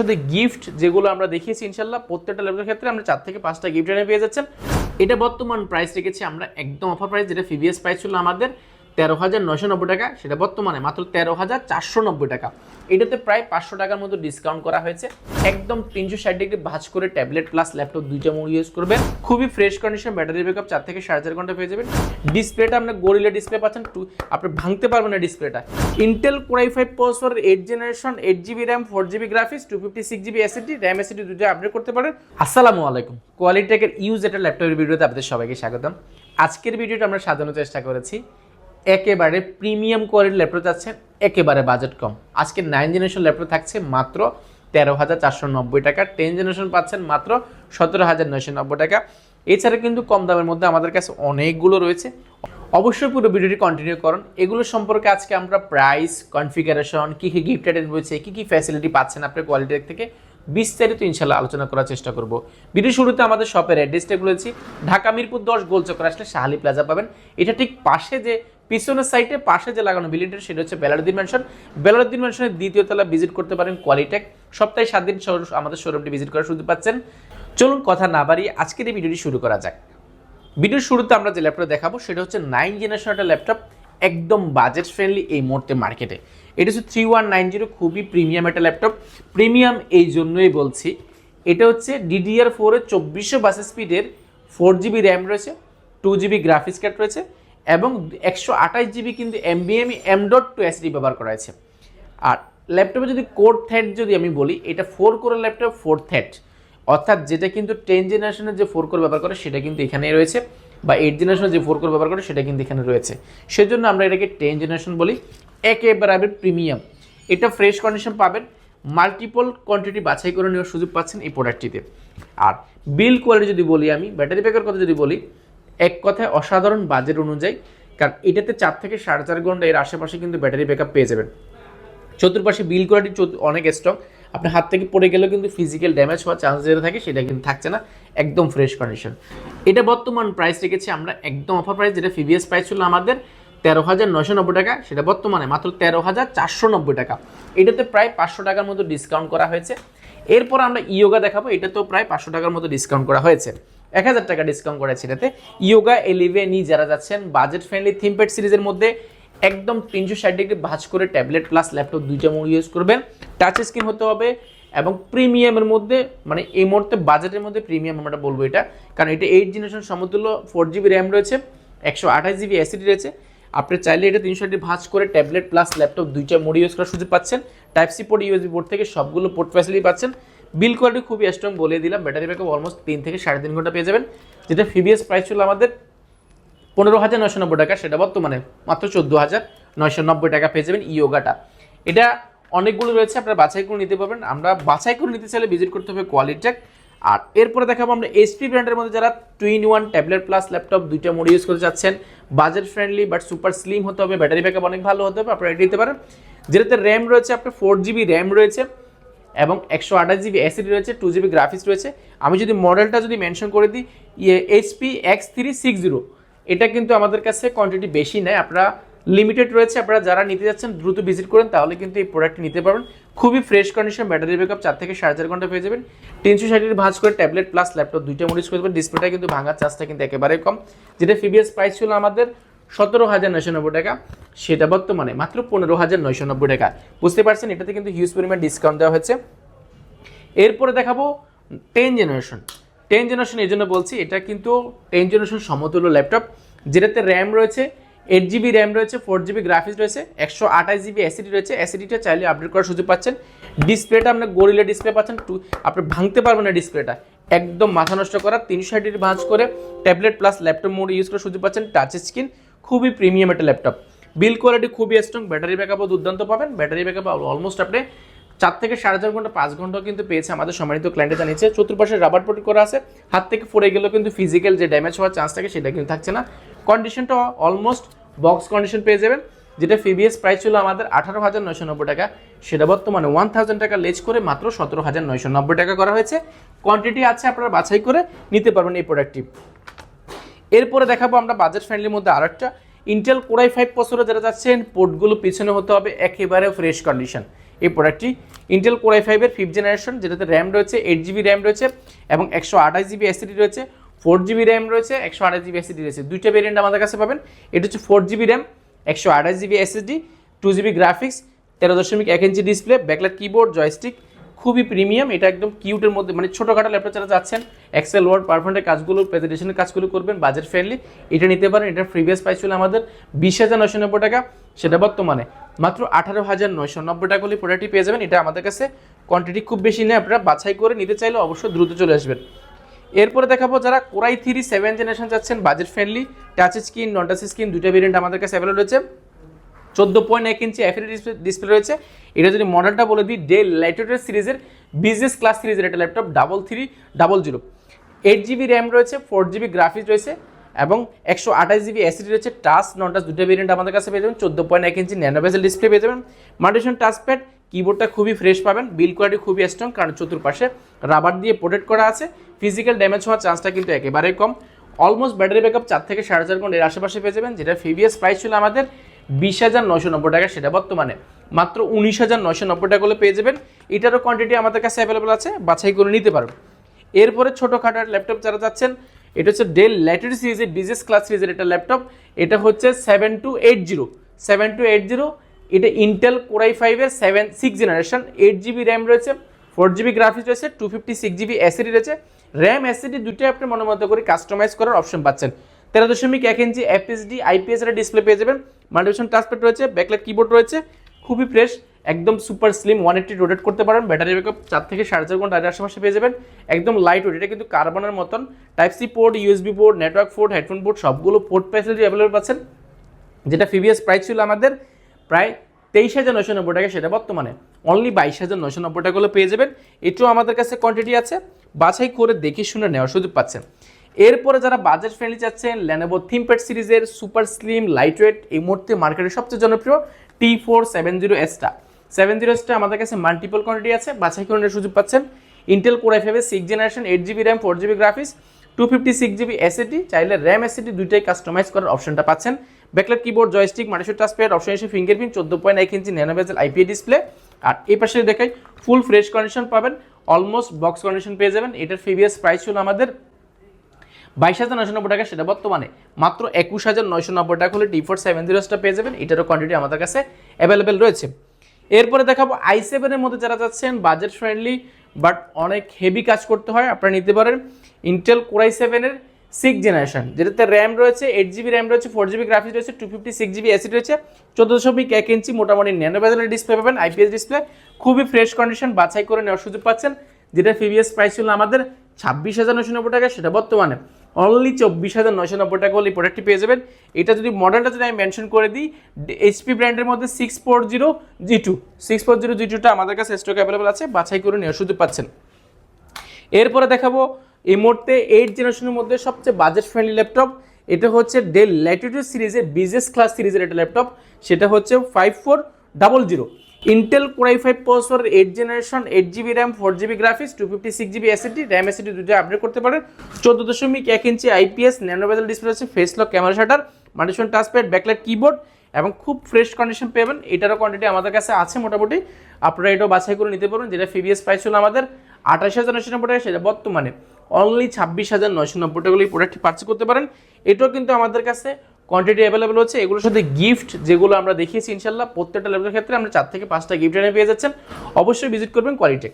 সাথে গিফট যেগুলো আমরা দেখিয়েছি ইনশাল্লাহ প্রত্যেকটা ল্যাপটপের ক্ষেত্রে আমরা চার থেকে পাঁচটা গিফট এনে পেয়ে যাচ্ছেন। এটা বর্তমান প্রাইস রেখেছি আমরা, একদম অফার প্রাইস যেটা প্রিভিয়াস প্রাইস ছিল আমাদের। তেরো হাজার নশো নব্বই টাকা, সেটা বর্তমানে মাত্র তেরো হাজার চারশো নব্বই টাকা। এটাতে প্রায় পাঁচশো টাকার মতো ডিসকাউন্ট করা হয়েছে। একদম তিনশো ষাট ডিগ্রি ভাজ করে ট্যাবলেট প্লাস ল্যাপটপ দুইটা মোড ইউজ করবেন। খুবই ফ্রেশ কন্ডিশন ব্যাটারি ব্যাকআপ চার থেকে সাড়ে চার ঘণ্টা পেয়ে যাবেন। ডিসপ্লেটা আপনার গরিলা ডিসপ্লে পাচ্ছেন টু আপনি ভাঙতে পারবেন না ডিসপ্লেটা Intel core i five processor eight generation eight GB RAM four GB graphics two fifty six GB SSD RAM SSD দুটো আপডেট করতে পারেন। আসসালামু আলাইকুম। কোয়ালিটেকের ইউজ এটা ল্যাপটপের ভিডিওতে আপনাদের সবাইকে স্বাগতম। আজকের ভিডিওটা আমরা সাজানোর চেষ্টা করেছি। একেবারে প্রিমিয়াম কোয়ালিটির ল্যাপটপ যাচ্ছে, একেবারে বাজেট কম। আজকে নাইন জেনারেশন ল্যাপটপ থাকছে মাত্র তেরো হাজার চারশো নব্বই টাকা টেন জেনারেশন পাচ্ছেন মাত্র সতেরো হাজার নয়শো নব্বই টাকা। এছাড়া কিন্তু কম দামের মধ্যে আমাদের কাছে অনেকগুলো রয়েছে। অবশ্যই পুরো ভিডিওটি কন্টিনিউ করুন। এগুলো সম্পর্কে আজকে আমরা প্রাইস কনফিগারেশন কী কী গিফট আইটেম রয়েছে, কী কী ফ্যাসিলিটি পাচ্ছেন আপনার কোয়ালিটি থেকে বিস্তারিত ইনশাল্লাহ আলোচনা করার চেষ্টা করব। ভিডিও শুরুতে আমাদের শপের অ্যাড্রেসটা বলেছি ঢাকা মিরপুর দশ, গোল চক্কর আসলে শাহালি প্লাজা পাবেন। এটা ঠিক পাশে যে, পিছনের সাইডে পাশে যে লাগানো বিল্ডিংটা সেটা হচ্ছে বেলারুদ্দিন ম্যানশন বেলারুদ্দিন ম্যানশনের দ্বিতীয় তলা ভিজিট করতে পারেন কোয়ালিটেক সপ্তাহে সাত দিন আমাদের শোরুমটি ভিজিট করার সুযোগ পাচ্ছেন। চলুন কথা না বাড়িয়ে আজকের এই ভিডিওটি শুরু করা যাক। ভিডিওর শুরুতে আমরা যে ল্যাপটপ দেখাবো, সেটা হচ্ছে নাইন জেনারেশন একটা ল্যাপটপ একদম বাজেট ফ্রেন্ডলি এই মুহূর্তে মার্কেটে এটা হচ্ছে থ্রি ওয়ান নাইন জিরো খুবই প্রিমিয়াম একটা ল্যাপটপ প্রিমিয়াম এই জন্যই বলছি। এটা হচ্ছে ডিডিআর ফোরের চব্বিশশো বাস স্পিডের ফোর জিবি র্যাম রয়েছে টু জিবি গ্রাফিক্স কার্ড রয়েছে এবং একশো আঠাশ জিবি কিন্তু এমবিএমই এম ডট টু এসডি ব্যবহার করা হয়েছে। আর ল্যাপটপে যদি কোর থ্যাট যদি আমি বলি, এটা ফোর কোরের ল্যাপটপ ফোর থ্যাট অর্থাৎ যেটা কিন্তু টেন জেনারেশনের যে ফোর কোর ব্যবহার করে, সেটা কিন্তু এখানেই রয়েছে। বা এইট জেনারেশনের যে ফোর কোর ব্যবহার করে, সেটা কিন্তু এখানে রয়েছে। সেজন্য আমরা এটাকে টেন জেনারেশন বলি। একেবারে প্রিমিয়াম এটা ফ্রেশ কন্ডিশন পাবেন মাল্টিপল কোয়ান্টিটি বাছাই করে নেওয়ার সুযোগ পাচ্ছেন এই প্রোডাক্টটিতে আর বিল কোয়ালিটি যদি বলি আমি ব্যাটারি ব্যাকের কথা যদি বলি, এক কথায় অসাধারণ বাজেট অনুযায়ী, কারণ এটাতে চার থেকে সাড়ে চার ঘণ্টা এর আশেপাশে কিন্তু ব্যাটারি ব্যাকআপ পেয়ে যাবেন। চতুর্পাশে বিল কোয়ালিটি অনেক স্ট্রং আপনার হাত থেকে পড়ে গেলেও কিন্তু ফিজিক্যাল ড্যামেজ হওয়ার চান্স যেটা থাকে, সেটা কিন্তু থাকছে না। একদম ফ্রেশ কন্ডিশন এটা বর্তমান প্রাইস রেখেছি আমরা, একদম অফার প্রাইস যেটা প্রিভিয়াস প্রাইস ছিল আমাদের তেরো হাজার নয়শো নব্বই টাকা, সেটা বর্তমানে মাত্র তেরো হাজার চারশো নব্বই টাকা। এটাতে প্রায় পাঁচশো টাকার মতো ডিসকাউন্ট করা হয়েছে। এরপর আমরা ইয়োগা দেখাবো, এটাতেও প্রায় পাঁচশো টাকার মতো ডিসকাউন্ট করা হয়েছে। এক হাজার টাকা ডিসকাউন্ট করেছে এটাতে। ইয়োগা এলিভেন যারা যাচ্ছেন বাজেট ফ্রেন্ডলি থিমপেড সিরিজের মধ্যে একদম তিনশো ষাট ডিগ্রি ভাজ করে ট্যাবলেট প্লাস ল্যাপটপ দুইটা মোড ইউজ করবেন। টাচ স্ক্রিন হতে হবে এবং প্রিমিয়ামের মধ্যে মানে এই মুহূর্তে বাজেটের মধ্যে প্রিমিয়াম আমরা বলব এটা। কারণ এটা এইট জেনারেশন সমতুল্য ফোর জিবি র্যাম রয়েছে, একশো আঠাশ জিবি অ্যাসিডি রয়েছে। আপনি চাইলে এটা তিনশো ষাটটি ভাঁজ করে ট্যাবলেট প্লাস ল্যাপটপ দুইটা মোড ইউজ করার সুযোগ পাচ্ছেন। Type C port USB port থেকে সবগুলো পোর্ট ফ্যাসিলিটি পাচ্ছেন। বিল কোয়ালিটি খুবই স্ট্রং বলে দিলাম। ব্যাটারি ব্যাকআপ অলমোস্ট তিন থেকে সাড়ে তিন ঘণ্টা পেয়ে যাবেন। যেটা প্রিভিয়াস প্রাইস ছিল আমাদের পনেরো হাজার নয়শো নব্বই টাকা, সেটা বর্তমানে মাত্র চোদ্দ হাজার নয়শো নব্বই টাকা পেয়ে যাবেন ইয়োগাটা। এটা অনেকগুলো রয়েছে, আপনারা বাছাই করে নিতে পারবেন। আমরা বাছাই করে নিতে চাইলে ভিজিট করতে হবে কোয়ালিটেক আর এরপরে দেখাবো আমরা এইচপি ব্র্যান্ডের মধ্যে যারা two in one tablet plus laptop দুইটা মোড ইউজ করতে চাচ্ছেন। Budget friendly but super slim হতে হবে ব্যাটারি ব্যাকআপ অনেক ভালো হতে হবে, আপনারা এটা দিতে পারেন। যেটাতে র্যাম রয়েছে, আপনার ফোর জিবি র্যাম রয়েছে এবং একশো আঠাশ জিবি অ্যাসিড রয়েছে টু জিবি গ্রাফিক্স রয়েছে। আমি যদি মডেলটা যদি মেনশন করে দিই ইয়ে HP X three six zero এটা কিন্তু আমাদের কাছে কোয়ান্টিটি বেশি নেয়। আপনারা লিমিটেড রয়েছে। আপনারা যারা নিতে যাচ্ছেন, দ্রুত ভিজিট করেন, তাহলে কিন্তু এই প্রোডাক্টটি নিতে পারবেন। খুবই ফ্রেশ কন্ডিশন ব্যাটারি ব্যাকআপ চার থেকে সাড়ে চার ঘণ্টা পেয়ে যাবেন। তিনশো ষাটের ভাঁজ করে ট্যাবলেট প্লাস ল্যাপটপ দুইটা মডিউজ করে দেবেন। ডিসপ্লেটা কিন্তু ভাঙার চার্জটা কিন্তু একেবারে কম। যেটা প্রিভিয়াস প্রাইস ছিল আমাদের সতেরো হাজার নয়শো নব্বই টাকা, সেটা বর্তমানে মাত্র পনেরো হাজার নয়শো নব্বই টাকা। বুঝতে পারছেন? এটাতে কিন্তু হিউজ পরিমাণ ডিসকাউন্ট দেওয়া হয়েছে। এরপরে দেখাবো টেন জেনারেশন টেন জেনারেশন এই জন্য বলছি, এটা কিন্তু টেন জেনারেশন সমতুল্য ল্যাপটপ যেটাতে র্যাম রয়েছে এইট জিবি র্যাম রয়েছে ফোর জিবি গ্রাফিক্স রয়েছে, একশো আঠাশ জিবি অ্যাসিডি রয়েছে। অ্যাসিডিটা চাইলে আপডেট করার সুযোগ পাচ্ছেন। ডিসপ্লেটা আপনার গরিলা ডিসপ্লে পাচ্ছেন। টু আপনি ভাঙতে পারবেন না ডিসপ্লেটা একদম মাথা নষ্ট করা, তিনশো ষাটির ভাঁজ করে tablet plus laptop mode use করার সুযোগ পাচ্ছেন। টাচ স্ক্রিন খুবই প্রিমিয়াম একটা ল্যাপটপ বিল কোয়ালিটি খুবই স্ট্রং ব্যাটারি ব্যাকআপও দুর্দান্ত পাবেন। ব্যাটারি ব্যাকআপ অলমোস্ট আপনি চার থেকে সাড়ে চার ঘণ্টা, পাঁচ ঘন্টাও কিন্তু পেয়েছে আমাদের সম্মানিত ক্লায়েন্টে জানিয়েছে। চতুর্পাশে রাবার পটি করা আছে। হাত থেকে পড়ে গেলেও কিন্তু ফিজিক্যাল যে ড্যামেজ হওয়ার চান্স থাকে, সেটা কিন্তু থাকছে না। কন্ডিশনটা অলমোস্ট বক্স কন্ডিশন পেয়ে যাবেন, যেটা ফিবিএস প্রাইস ছিল আমাদের আঠারো হাজার নয়শো নব্বই টাকা। সেটা বর্তমানে ওয়ান থাউজেন্ড টাকা লেজ করে মাত্র সতেরো হাজার নয়শো নব্বই টাকা করা হয়েছে। কোয়ান্টিটি আছে আপনারা বাছাই করে নিতে পারবেন এই প্রোডাক্টটি এরপরে দেখাবো আমরা বাজেট ফ্রেন্ডলির মধ্যে আরেকটা। ইন্টেল কোরাই ফাইভ বছরে যারা যাচ্ছেন পোর্টগুলো পিছনে হতে হবে, একেবারে ফ্রেশ কন্ডিশন এই প্রোডাক্টটি ইন্টেল কোর আই ফাইভের ফিফথ জেনারেশন যেটাতে র্যাম রয়েছে এইট জিবি র্যাম রয়েছে এবং একশো আঠাশ জিবি এসিডি রয়েছে। ফোর জিবি র্যাম রয়েছে, একশো আঠাশ জিবি এসিডি রয়েছে। দুইটা ভেরিয়েন্ট আমাদের কাছে পাবেন। এটা হচ্ছে ফোর জিবি র্যাম একশো আঠাশ GB SSD two GB graphics তেরো দশমিক এক ইঞ্চি ডিসপ্লে ব্যাকলাইট কিবোর্ড জয়স্টিক খুবই প্রিমিয়াম এটা একদম কিউটের মধ্যে মানে ছোটোখাটো ল্যাপটপ যারা যাচ্ছেন এক্সেল ওয়ার্ড পারফরমেন্টের কাজগুলো প্রেজেন্টেশনের কাজগুলো করবেন বাজেট ফ্রেন্ডলি এটা নিতে পারেন, এটার প্রিভিয়াস প্রাইস ছিল আমাদের বিশ হাজার নয়শো নব্বই টাকা। সেটা বর্তমানে মাত্র আঠারো হাজার নয়শো নব্বই টাকা হলে প্রোডাক্টটি পেয়ে যাবেন। এটা আমাদের কাছে কোয়ান্টিটি খুব বেশি নেই। আপনারা বাছাই করে নিতে চাইলে অবশ্যই দ্রুত চলে আসবেন। এরপরে দেখাবো যারা core i three seven generation যাচ্ছেন budget friendly touch screen non touch screen দুইটা ভেরিয়েন্ট আমাদের কাছে অ্যাভেলেবল রয়েছে। চোদ্দ পয়েন্ট এক ইঞ্চি এফ ডিসপ্লে ডিসপ্লে রয়েছে। এটা যদি মডেলটা বলে দিই ডে ল্যাটিটিউড সিরিজের বিজনেস ক্লাস সিরিজের একটা laptop double three double zero eight GB RAM রয়েছে ফোর জিবি গ্রাফিক্স রয়েছে। এবং একশো আঠাশ জিবি এসিডি রয়েছে টাচ নন টাচ দুটো ভেরিয়েন্ট আমাদের কাছে পেয়ে যাবেন, চোদ্দ পয়েন্ট এক ইঞ্চি ন্যানো বেজেল ডিসপ্লে পেয়ে যাবেন। মাল্টিশন টাচপ্যাড কিবোর্ডটা খুবই ফ্রেশ পাবেন বিল কোয়ালিটি খুবই স্ট্রং কারণ চতুর্পাশে রাবার দিয়ে প্রোটেক্ট করা আছে। ফিজিক্যাল ড্যামেজ হওয়ার চান্সটা কিন্তু একেবারেই কম। অলমোস্ট ব্যাটারি ব্যাকআপ চার থেকে সাড়ে চার ঘণ্টা এর আশেপাশে পেয়ে যাবেন, যেটা ফিভিএস প্রাইস ছিল আমাদের বিশ হাজার নশো নব্বই টাকা সেটা বর্তমানে। মাত্র উনিশ হাজার নশো নব্বই টাকা করে পেয়ে যাবেন। এটারও কোয়ান্টিটি আমাদের কাছে অ্যাভেলেবল আছে, বাছাই করে নিতে পারবেন। এরপরে ছোটোখাটো ল্যাপটপ যারা যাচ্ছেন এটা হচ্ছে ডেল ল্যাটিটিউড সিরিজের বিজনেস ক্লাস সিরিজের একটা ল্যাপটপ এটা হচ্ছে seven two eight zero seven two eight zero এটা ইন্টেল কোরাই ফাইভের seven six generation eight GB RAM রয়েছে ফোর জিবি গ্রাফিক্স রয়েছে two fifty six GB SSD রয়েছে। র্যাম এসিডি দুটোই আপনি মনের মতো করে কাস্টমাইজ করার অপশন পাচ্ছেন। তেরো দশমিক এক ইঞ্চি এফএসডি আইপিএস ডিসপ্লে পেয়ে যাবেন। মাল্টিভিশন টাচপ্যাড রয়েছে ব্যাকলাইট কিবোর্ড রয়েছে। খুবই ফ্রেশ একদম super slim one eighty rotate করতে পারেন ব্যাটারি ব্যাকআপ চার থেকে সাড়ে চার ঘণ্টা এর আশেপাশে পেয়ে যাবেন। একদম লাইট ওয়েট এটা কিন্তু কার্বনের মতন। Type C port USB port network port headphone port সবগুলো পোর্ট ফ্যাসিলিটি অ্যাভেলেবল পাচ্ছেন। যেটা ফিভিএস প্রাইস ছিল আমাদের প্রায় তেইশ হাজার নশো নব্বই টাকা, সেটা বর্তমানে অনলি বাইশ হাজার নশো নব্বই টাকা হলে পেয়ে যাবেন। এটাও আমাদের কাছে কোয়ান্টিটি আছে, বাছাই করে দেখে শুনে নেওয়ার সুযোগ পাচ্ছেন। এরপরে যারা বাজেট ফ্রেন্ডলি চাচ্ছেন ল্যানোভো থিমপ্যাড সিরিজের সুপার স্লিম লাইট ওয়েট এই মুহূর্তে মার্কেটের সবচেয়ে জনপ্রিয় টি ফোর সেভেন জিরো এসটা সেভেন জিরো এসটা আমাদের কাছে মাল্টিপল কোয়ান্টিটি আছে, বাছাই করে নেওয়ার সুযোগ পাচ্ছেন। Intel core F six generation eight GB RAM four GB graphics two fifty six GB SSD চাইলে র্যাম এসএডি দুইটাই কাস্টমাইজ করার অপশনটা পাচ্ছেন। ব্যাকলাইট কিবোর্ড জয়স্টিক মাটিশো টাচপ্যাড অপশন এসে ফিঙ্গারপ্রিন্ট চোদ্দ পয়েন্ট এক ইঞ্চি ন্যানো বেজেল আইপিএ ডিসপ্লে আর এই পাশে দেখাই ফুল ফ্রেশ কন্ডিশন পাবেন অলমোস্ট বক্স কন্ডিশন পেয়ে যাবেন। এটার ফিভিএস প্রাইস ছিল আমাদের বাইশ হাজার নয়শো নব্বই টাকা, সেটা বর্তমানে। মাত্র একুশ হাজার নয়শো নব্বই টাকা হলে টি ফোর সেভেন জিরোসটা পেয়ে যাবেন। এটারও কোয়ান্টিটি আমাদের কাছে অ্যাভেলেবেল রয়েছে। এরপরে দেখাবো আই সেভেনের মধ্যে যারা যাচ্ছেন বাজেট ফ্রেন্ডলি বাট অনেক হেভি কাজ করতে হয়, আপনারা নিতে পারেন। ইন্টেল কোরাই সেভেনের সিক্স জেনারেশন যেটাতে র্যাম রয়েছে এইট জিবি র্যাম রয়েছে ফোর জিবি গ্রাফিক্স রয়েছে two fifty six GB SSD রয়েছে, চোদ্দ দশমিক এক ইঞ্চি মোটামুটি ন্যানো বেজেলের ডিসপ্লে পাবেন আইপিএস ডিসপ্লে খুবই ফ্রেশ কন্ডিশন বাছাই করে নেওয়ার সুযোগ পাচ্ছেন। যেটা প্রিভিয়াস প্রাইস ছিল আমাদের ছাব্বিশ হাজার নশো নব্বই টাকা, সেটা বর্তমানে অনলি চব্বিশ হাজার নশো নব্বই টাকা হলে প্রোডাক্টটি পেয়ে যাবেন। এটা যদি মডেলটা যদি আমি মেনশন করে দিই এইচপি ব্র্যান্ডের মধ্যে six four zero G two six four zero G টুটা আমাদের কাছে স্টক অ্যাভেলেবল আছে, বাছাই করে নেওয়ার সুযোগ পাচ্ছেন। এরপরে দেখাবো এই মুহূর্তে এইট জেনারেশনের মধ্যে সবচেয়ে বাজেট ফ্রেন্ডলি ল্যাপটপ এটা হচ্ছে ডেল ল্যাটিটিউড সিরিজের বিজনেস ক্লাস সিরিজের একটা ল্যাপটপ সেটা হচ্ছে five four double zero Intel core i five processor eight generation eight GB RAM four GB graphics two fifty six GB SSD RAM SSD দুটো update করতে পারেন চোদ্দ দশমিক এক ইঞ্চি আইপিএস ন্যানোবেজাল ডিসপ্লে আছে ফেস লক ক্যামেরা শাটার মাল্টিশন touchpad backlight keyboard এবং খুব ফ্রেশ কন্ডিশন পেবেন। এটারও কোয়ান্টিটি আমাদের কাছে আছে মোটামুটি। আপনারা এটাও বাছাই করে নিতে পারবেন। যেটা ফিভিএস প্রাইস ছিল আমাদের আঠাশ হাজার নশো নব্বই টাকা, সেটা বর্তমানে অনলি ছাব্বিশ হাজার নশো নব্বই টাকা এই প্রোডাক্টটি পার্চেস করতে পারেন। এটাও কিন্তু আমাদের কাছে কোয়ান্টিটি অ্যাভেলেবেল হচ্ছে, এগুলোর সাথে গিফট যেগুলো আমরা দেখিয়েছি, ইনশাল্লাহ প্রত্যেকটা লেভেলের ক্ষেত্রে আমরা চার থেকে পাঁচটা গিফট এনে পেয়ে যাচ্ছেন। অবশ্যই ভিজিট করবেন কোয়ালিটেক